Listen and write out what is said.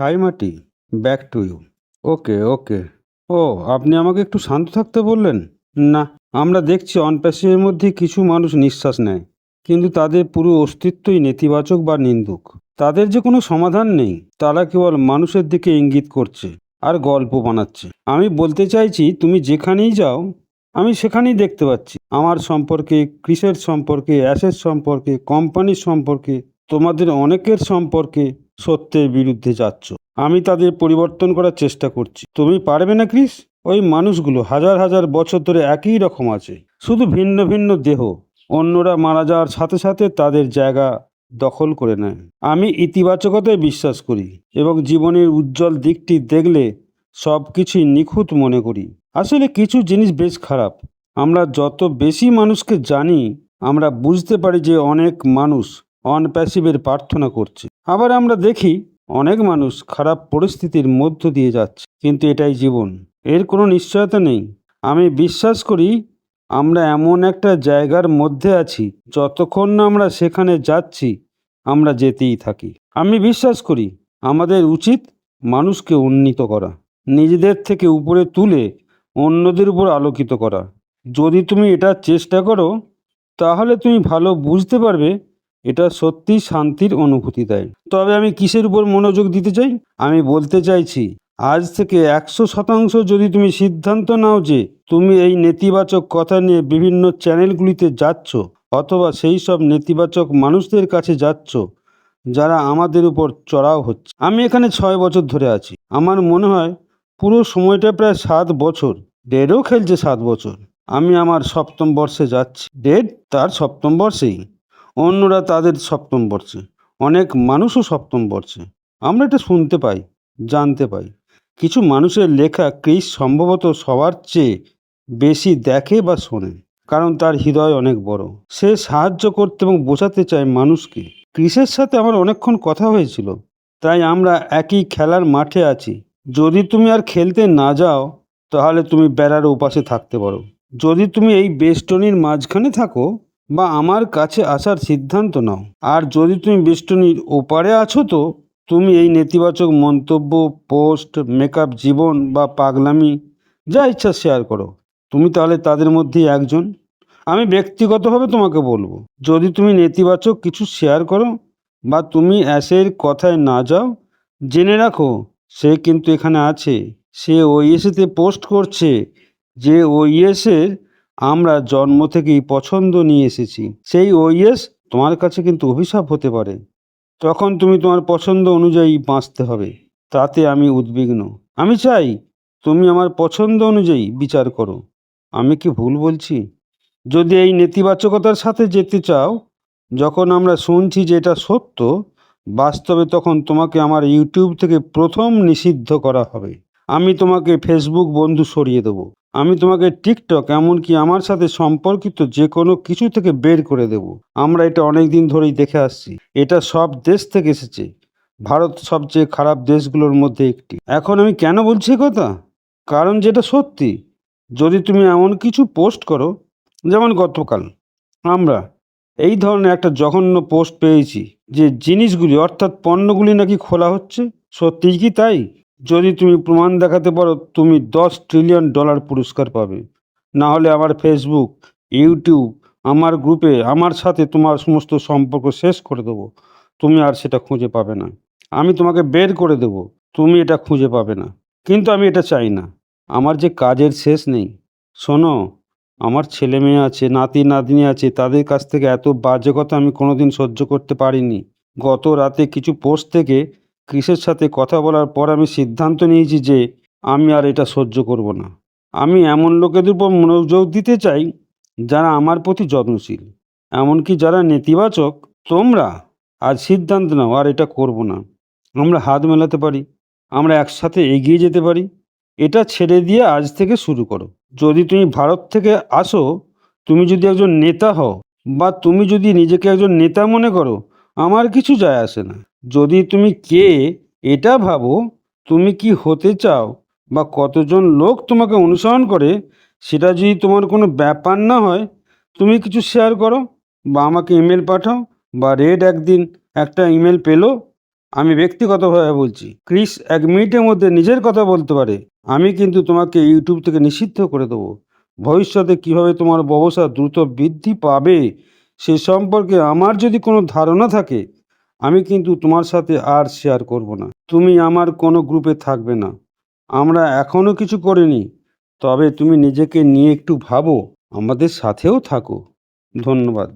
High মাটি back to you okay okay ও, আপনি আমাকে একটু শান্ত থাকতে বললেন? না, আমরা দেখছি অনপ্যাসিভের মধ্যে কিছু মানুষ নিঃশ্বাস নেয়, কিন্তু তাদের পুরো অস্তিত্বই নেতিবাচক বা নিন্দুক। তাদের যে কোনো সমাধান নেই, তারা কেবল মানুষের দিকে ইঙ্গিত করছে আর গল্প বানাচ্ছে। আমি বলতে চাইছি, তুমি যেখানেই যাও, আমি সেখানেই দেখতে পাচ্ছি। আমার সম্পর্কে, কৃষের সম্পর্কে অ্যাসের সম্পর্কে, কোম্পানির সম্পর্কে, তোমাদের অনেকের সম্পর্কে সত্যের বিরুদ্ধে যাচ্ছ। আমি তাদের পরিবর্তন করার চেষ্টা করছি। তুমি পারবে না, ক্রিস? ওই মানুষগুলো হাজার হাজার বছর ধরে একই রকম আছে। শুধু ভিন্ন ভিন্ন দেহ। অন্যরা মারা যাওয়ার সাথে সাথে তাদের জায়গা দখল করে নেয়। আমি ইতিবাচকতায় বিশ্বাস করি এবং জীবনের উজ্জ্বল দিকটি দেখলে সব কিছুই নিখুঁত মনে করি। আসলে কিছু জিনিস বেশ খারাপ। আমরা যত বেশি মানুষকে জানি, আমরা বুঝতে পারি যে অনেক মানুষ অনপ্যাসিভের প্রার্থনা করছে। আবার আমরা দেখি অনেক মানুষ খারাপ পরিস্থিতির মধ্য দিয়ে যাচ্ছে, কিন্তু এটাই জীবন। এর কোনো নিশ্চয়তা নেই। আমি বিশ্বাস করি আমরা এমন একটা জায়গার মধ্যে আছি, যতক্ষণ না আমরা সেখানে যাচ্ছি, আমরা যেতেই থাকি। আমি বিশ্বাস করি আমাদের উচিত মানুষকে উন্নীত করা, নিজেদের থেকে উপরে তুলে অন্যদের উপর আলোকিত করা। যদি তুমি এটা চেষ্টা করো, তাহলে তুমি ভালো বুঝতে পারবে এটা সত্যি শান্তির অনুভূতি দেয়। তবে আমি কিসের উপর মনোযোগ দিতে চাই? আমি বলতে চাইছি, আজ থেকে একশো শতাংশ যদি তুমি সিদ্ধান্ত নাও যে তুমি এই নেতিবাচক কথা নিয়ে বিভিন্ন চ্যানেলগুলিতে যাচ্ছ অথবা সেই সব নেতিবাচক মানুষদের কাছে যাচ্ছ, যারা আমাদের উপর চড়াও হচ্ছে। আমি এখানে ছয় বছর ধরে আছি। আমার মনে হয় পুরো সময়টা প্রায় সাত বছর। ডেডও খেলছে সাত বছর। আমি আমার সপ্তম বর্ষে যাচ্ছি। ডেড তার সপ্তম বর্ষেই। অন্যরা তাদের সপ্তম বর্ষে। অনেক মানুষও সপ্তম বর্ষে। আমরা এটা শুনতে পাই, জানতে পাই। কিছু মানুষের লেখা ক্রিস সম্ভবত সবার চেয়ে বেশি দেখে বা শোনে, কারণ তার হৃদয় অনেক বড়। সে সাহায্য করতে এবং বোঝাতে চায় মানুষকে। ক্রিসের সাথে আমার অনেকক্ষণ কথা হয়েছিল, তাই আমরা একই খেলার মাঠে আছি। যদি তুমি আর খেলতে না যাও, তাহলে তুমি বেড়ার উপাসে থাকতে পারো। যদি তুমি এই বেষ্টনীর মাঝখানে থাকো বা আমার কাছে আসার সিদ্ধান্ত নাও। আর যদি তুমি বেষ্টনীর ওপারে আছো তো, তুমি এই নেতিবাচক মন্তব্য, পোস্ট, মেকআপ জীবন বা পাগলামি, যা ইচ্ছা শেয়ার করো। তুমি তাহলে তাদের মধ্যেই একজন। আমি ব্যক্তিগতভাবে তোমাকে বলব, যদি তুমি নেতিবাচক কিছু শেয়ার করো বা তুমি অ্যাসের কথায় না যাও, জেনে রাখো, সে কিন্তু এখানে আছে। সে ওইএসেতে পোস্ট করছে যে ওইএসের আমরা জন্ম থেকেই পছন্দ নিয়ে এসেছি। সেই ওইএস তোমার কাছে কিন্তু অভিশাপ হতে পারে। তখন তুমি তোমার পছন্দ অনুযায়ী বাঁচতে হবে। তাতে আমি উদ্বিগ্ন। আমি চাই তুমি আমার পছন্দ অনুযায়ী বিচার করো। আমি কি ভুল বলছি? যদি এই নেতিবাচকতার সাথে যেতে চাও, যখন আমরা শুনছি যে এটা সত্য, বাস্তবে তখন তোমাকে আমার ইউটিউব থেকে প্রথম নিষিদ্ধ করা হবে। আমি তোমাকে ফেসবুক বন্ধু সরিয়ে দেবো। আমি তোমাকে টিকটক এমনকি আমার সাথে সম্পর্কিত যে কোনো কিছু থেকে বের করে দেব। আমরা এটা অনেক দিন ধরেই দেখে আসছি। এটা সব দেশ থেকে এসেছে। ভারত সবচেয়ে খারাপ দেশগুলোর মধ্যে একটি। এখন আমি কেন বলছি কথা? কারণ যেটা সত্যি, যদি তুমি এমন কিছু পোস্ট করো, যেমন গতকাল, আমরা এই ধরনের একটা জঘন্য পোস্ট পেয়েছি যে জিনিসগুলি, অর্থাৎ পণ্যগুলি নাকি খোলা হচ্ছে। সত্যিই কি তাই? যদি তুমি প্রমাণ দেখাতে পারো, তুমি দশ ট্রিলিয়ন ডলার পুরস্কার পাবে। না হলে আমার ফেসবুক ইউটিউব আমার গ্রুপে আমার সাথে তোমার সমস্ত সম্পর্ক শেষ করে দেবো। তুমি আর সেটা খুঁজে পাবে না। আমি তোমাকে বের করে দেব। তুমি এটা খুঁজে পাবে না। কিন্তু আমি এটা চাই না। আমার যে কাজের শেষ নেই। শোনো, আমার ছেলে মেয়ে আছে, নাতি, নাতনি আছে, তাদের কাছ থেকে এত বাজে কথা আমি কোনোদিন সহ্য করতে পারিনি। গত রাতে কিছু পোস্ট থেকে ক্রিসের সাথে কথা বলার পর আমি সিদ্ধান্ত নিয়েছি যে আমি আর এটা সহ্য করব না। আমি এমন লোকেদের উপর মনোযোগ দিতে চাই যারা আমার প্রতি যত্নশীল, এমনকি যারা নেতিবাচক। তোমরা আজ সিদ্ধান্ত নাও, আর এটা করব না। আমরা হাত মেলাতে পারি, আমরা একসাথে এগিয়ে যেতে পারি। এটা ছেড়ে দিয়ে আজ থেকে শুরু করো। যদি তুমি ভারত থেকে আসো, তুমি যদি একজন নেতা হও, বা তুমি যদি নিজেকে একজন নেতা মনে করো, আমার কিছু যায় আসে না। যদি তুমি কে এটা ভাবো, তুমি কি হতে চাও বা কতজন লোক তোমাকে অনুসরণ করে, সেটা যদি তোমার কোনো ব্যাপার না হয়, তুমি কিছু শেয়ার করো বা আমাকে ইমেল পাঠাও বা রেড একদিন একটা ইমেল পেল। আমি ব্যক্তিগতভাবে বলছি, ক্রিস এক মিনিটের মধ্যে নিজের কথা বলতে পারে। আমি কিন্তু তোমাকে ইউটিউব থেকে নিষিদ্ধ করে দেবো। ভবিষ্যতে কীভাবে তোমার ব্যবসা দ্রুত বৃদ্ধি পাবে, সে সম্পর্কে আমার যদি কোনো ধারণা থাকে আমি কিন্তু তোমার সাথে আর শেয়ার করব না। তুমি আমার কোনো গ্রুপে থাকবে না। আমরা এখনও কিছু করিনি। তবে তুমি নিজেকে নিয়ে একটু ভাবো। আমাদের সাথেও থাকো। ধন্যবাদ।